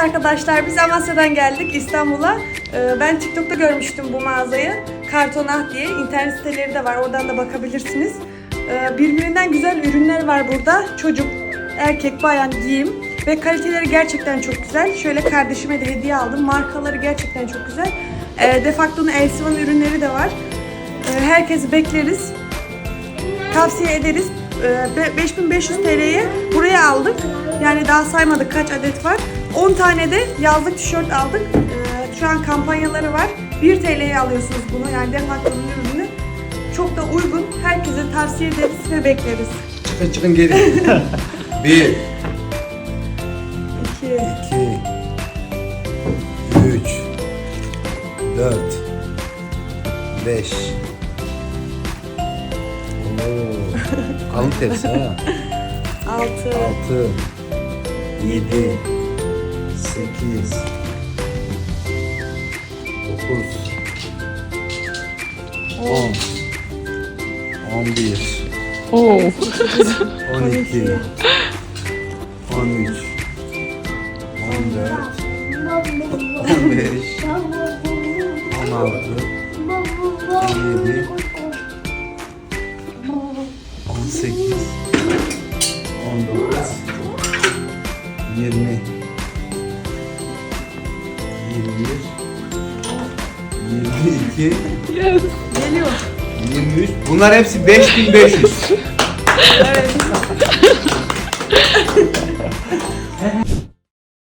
arkadaşlar biz Amasya'dan geldik İstanbul'a. Ee, Ben TikTok'ta görmüştüm bu mağazayı. Kartonah diye internet siteleri de var oradan da bakabilirsiniz. Ee, Birbirinden güzel ürünler var burada. Çocuk, erkek, bayan giyim ve kaliteleri gerçekten çok güzel. Şöyle kardeşime de hediye aldım. Markaları gerçekten çok güzel. Ee, Defacto'nun Elsivan ürünleri de var. Herkesi bekleriz. Tavsiye ederiz. Ee, be- 5500 TL'ye buraya aldık. Yani daha saymadık kaç adet var. 10 tane de yazlık tişört aldık. Ee, Şu an kampanyaları var. 1 TL'ye alıyorsunuz bunu. Yani Defacto'nun ürünü. Çok da uygun. Herkese tavsiye ederiz ve bekleriz. Çıkın çıkın geri. Bir, 2 iki, üç, dört, beş. Oo, kalın tepsi ha. 6 Altı, yedi, sekiz, dokuz, on, on bir, Oo. on iki, on üç, on dört, on beş, on altı, on yedi, on sekiz, on dokuz, yirmi, yirmi bir, yirmi iki, geliyor. 23. Bunlar hepsi 5500. Evet.